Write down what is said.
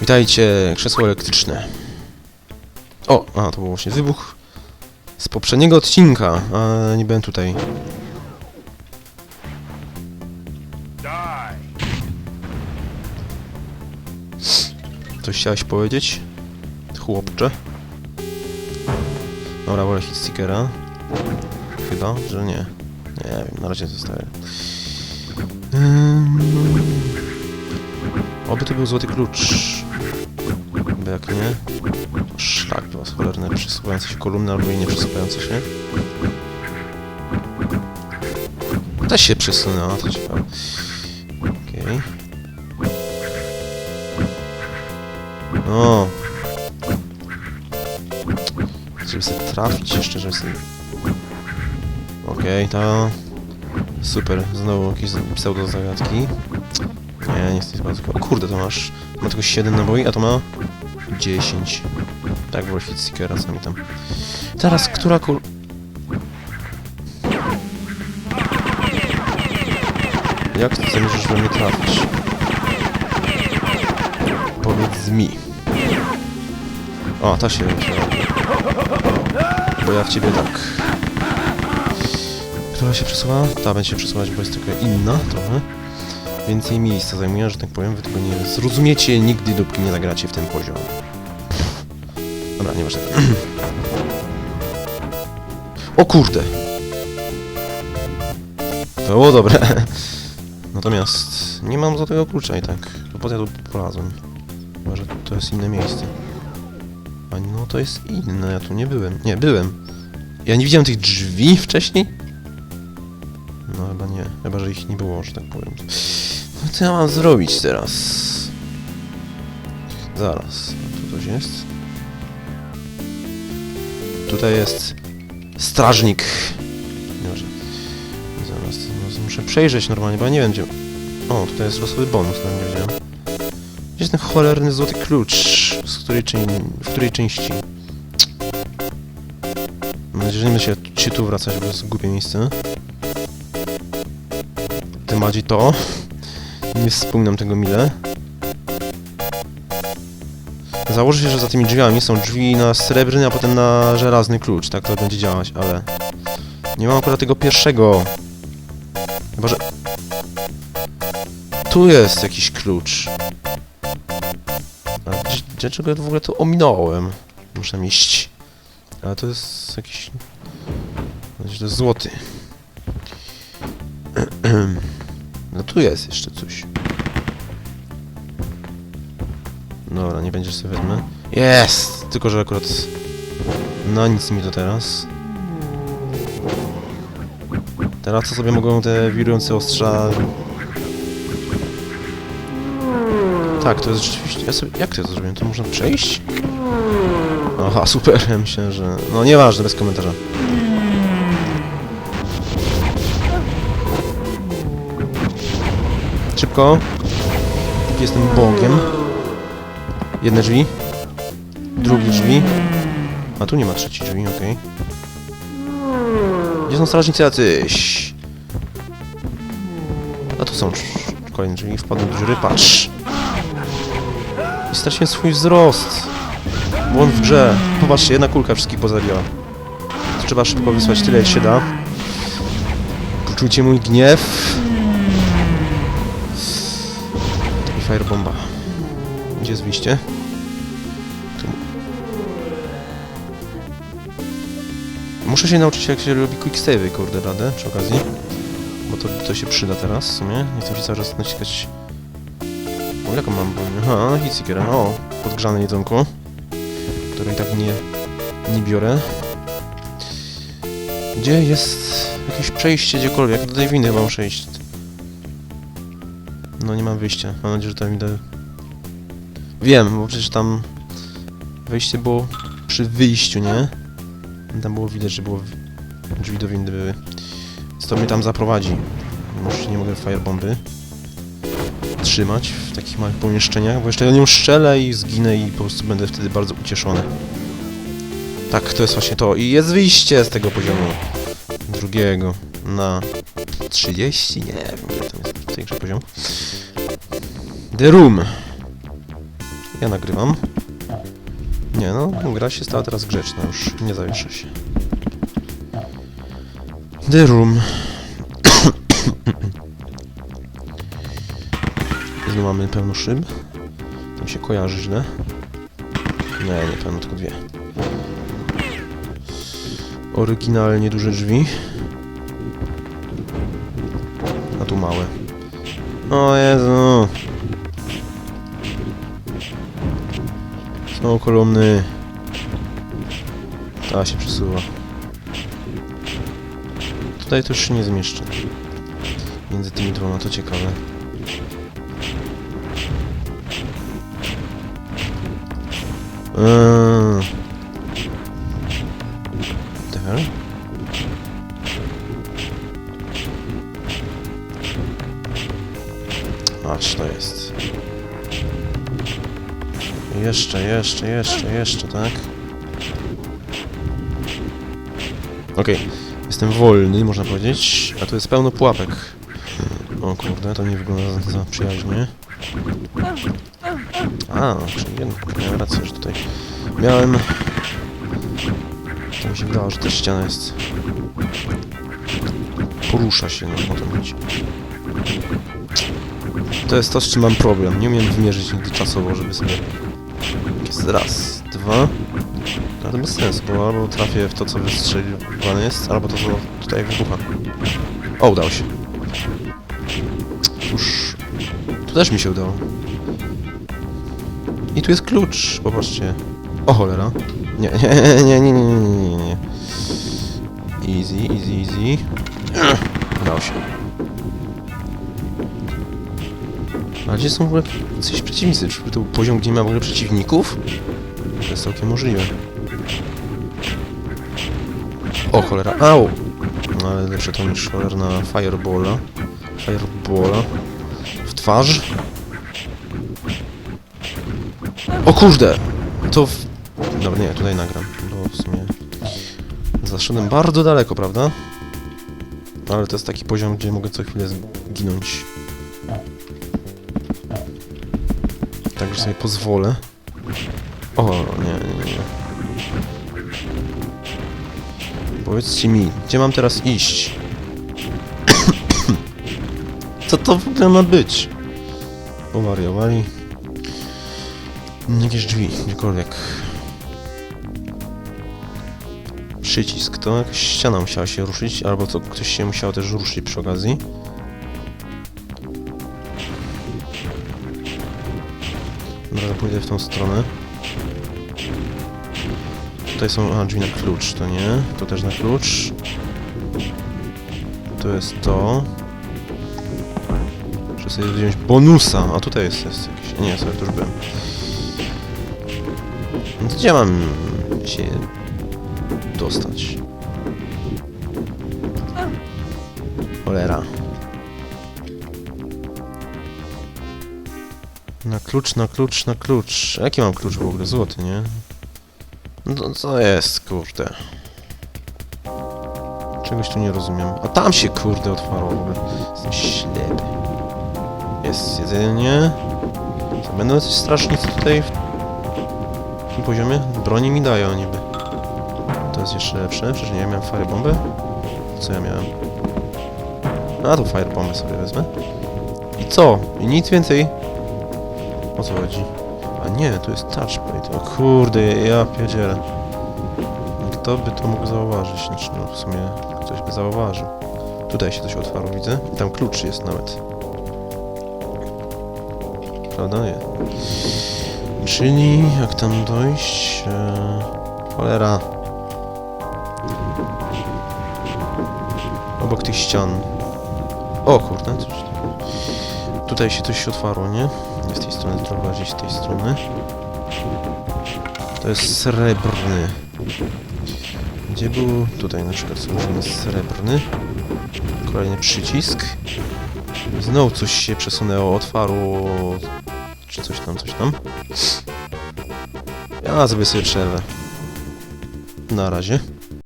Witajcie, krzesło elektryczne. O, a to był właśnie wybuch z poprzedniego odcinka, a nie byłem tutaj. Coś chciałeś powiedzieć? Chłopcze? Dobra, wolę hit stickera. Chyba, że nie. Nie wiem, na razie zostawię. Ym... Oby to był złoty klucz. Bo jak nie... Szlak was cholerne, przesuwające się kolumny albo i nie przesuwające się. Też się przesunęła, to ciekawe. Okej. O! Żeby sobie trafić jeszcze, żeby sobie... Okej, to... Super, znowu jakieś pseudo zagadki. Nie, tylko... Kurde, to masz... Ma tylko 7 naboi, a to ma... 10. Tak, było fit seekera, sami tam. Teraz, która kul... Jak ty zamierzasz we mnie trafić? Powiedz mi. O, ta się otwiera. Bo ja w ciebie tak. Która się przesuwa? Ta będzie się przesuwać, bo jest trochę inna trochę. Więcej miejsca zajmuje, że tak powiem. Wy tego nie zrozumiecie nigdy, dopóki nie zagracie w ten poziom. Dobra, nieważne. o kurde! To było dobre. Natomiast nie mam złotego klucza i tak. To po co ja tu polazłem? Chyba, że to jest inne miejsce. A no to jest inne, ja tu nie byłem. Nie, byłem. Ja nie widziałem tych drzwi wcześniej? No chyba nie. Chyba, że ich nie było, że tak powiem. No co ja mam zrobić teraz? Zaraz. Tu coś jest? Tutaj jest strażnik. Dobrze. Zaraz, no, muszę przejrzeć normalnie, bo ja nie wiem gdzie... O, tutaj jest losowy bonus, no nie wiedziałem. Gdzie jest ten cholerny złoty klucz? Z której, w której części? Mam nadzieję, że nie będę się, tu wracać, bo to jest głupie miejsce. Tym bardziej to. Nie wspominam tego mile. Założę się, że za tymi drzwiami są drzwi na srebrny, a potem na żelazny klucz. Tak to będzie działać, ale... Nie mam akurat tego pierwszego. Chyba, że... Tu jest jakiś klucz. A dlaczego ja w ogóle to ominąłem? Muszę iść. Ale to jest jakiś... To jest złoty. Tu jest jeszcze coś. Dobra, nie będziesz sobie wezmę. Jest! Tylko, że akurat... No nic mi to teraz. Teraz to sobie mogą te wirujące ostrza... Tak, to jest rzeczywiście... Ja sobie... Jak to ja to zrobiłem? To można przejść? Aha, super, ja myślę, że... No nieważne, bez komentarza. Szybko. Jestem bogiem. Jedne drzwi. Drugie drzwi. A tu nie ma trzeciej drzwi, okej. Gdzie są strażnicy jacyś? A tu są kolejne drzwi. Wpadłem do dziury, patrz. I straciłem swój wzrost. Błąd w grze. Popatrzcie, jedna kulka wszystkich pozabiła. Trzeba szybko wysłać tyle, jak się da. Poczujcie mój gniew. Firebomba. Gdzie jest wyjście? Tu. Muszę się nauczyć jak się robi quick save'y, kurde radę, przy okazji. Bo to, to się przyda teraz w sumie. Nie chcę się cały czas naciskać... O, jaką mam broń? Aha, hitseekera. O, podgrzane jedzonko. Które i tak nie, nie biorę. Gdzie jest jakieś przejście gdziekolwiek? Do tej winy chyba muszę iść. No nie mam wyjścia. Mam nadzieję, że to mi. Wiem, bo przecież tam wejście było przy wyjściu, nie? Tam było widać, że było drzwi do windy były. Więc to mnie tam zaprowadzi. Może nie mogę firebomby trzymać w takich małych pomieszczeniach, bo jeszcze ja nią strzelę i zginę i po prostu będę wtedy bardzo ucieszony. Tak, to jest właśnie to. I jest wyjście z tego poziomu drugiego na 30? Nie wiem, ile tam jest w tej grze poziom. The Room. Ja nagrywam. Nie no, gra się stała teraz grzeczna, już nie zawiesza się. The Room. Znowu mamy pełno szyb. Tam się kojarzy źle. Nie, nie pełno, tylko dwie. Oryginalnie duże drzwi. Tu małe. O Jezu. Są kolumny. Ta się przesuwa. Tutaj to już się nie zmieszczę. Między tymi dwoma to ciekawe. Eee. The? Aż to jest. Jeszcze, jeszcze, jeszcze, jeszcze, tak? Okej, jestem wolny, można powiedzieć, a tu jest pełno pułapek. O kurde, to nie wygląda za, za przyjaźnie. A, czyli jednak miałem rację, że tutaj miałem... To mi się wydawało, że ta ściana jest... Porusza się, no o to chodzi. To jest to, z czym mam problem. Nie umiem wymierzyć nigdy czasowo, żeby sobie... Jest raz, dwa... Ale bez sensu, bo albo trafię w to, co wystrzeliwane jest, albo to, co tutaj wybucha. O, udało się. Cóż... Tu też mi się udało. I tu jest klucz, popatrzcie. O cholera. Nie, nie, nie, nie, nie, nie, nie, nie. Easy, easy, easy. Udało się. A gdzie są w ogóle coś przeciwnicy? Czy to był poziom, gdzie nie ma w ogóle przeciwników? To jest całkiem możliwe. O cholera, au! No ale lepsze to niż cholerna Firebola. Firebola. W twarz. O kurde! To w... Dobra, nie, tutaj nagram, bo w sumie... Zaszedłem bardzo daleko, prawda? Ale to jest taki poziom, gdzie mogę co chwilę zginąć. Także sobie pozwolę. O, nie, nie, nie. Powiedzcie mi, gdzie mam teraz iść? Co to w ogóle ma być? Powariowali. Jakieś drzwi, gdziekolwiek. Przycisk, to jakaś ściana musiała się ruszyć, albo to ktoś się musiał też ruszyć przy okazji. Dobra, pójdę w tą stronę. Tutaj są, a drzwi na klucz, to nie. To też na klucz. To jest to. Muszę sobie wziąć bonusa, a tutaj jest, jest jakiś... Nie, sobie to już byłem. To gdzie mam się dostać? Cholera. Na klucz, na klucz, na klucz. Jaki mam klucz w ogóle? Złoty, nie? No co jest, kurde? Czegoś tu nie rozumiem. A tam się, kurde, otwarło w ogóle. Jestem ślepy. Jest jedzenie. Będą coś strażnicy tutaj w tym poziomie? Broni mi dają niby. To jest jeszcze lepsze. Przecież nie ja miałem firebombę. Co ja miałem? A tu firebombę sobie wezmę. I co? I nic więcej. O co chodzi? A nie, to jest touchpad. O kurde, ja pierdzielę. Kto by to mógł zauważyć? Znaczy, no w sumie ktoś by zauważył. Tutaj się coś otwarło, widzę. I tam klucz jest nawet. Prawda? Nie. Czyli, jak tam dojść? Eee, cholera. Obok tych ścian. O kurde, coś. Tutaj się coś otwarło, nie? Nie z tej strony, bardziej z tej strony. To jest srebrny. Gdzie był? Tutaj na przykład jest srebrny. Kolejny przycisk. Znowu coś się przesunęło, otwarło... Czy coś tam, coś tam. Ja zrobię sobie przerwę. Na razie.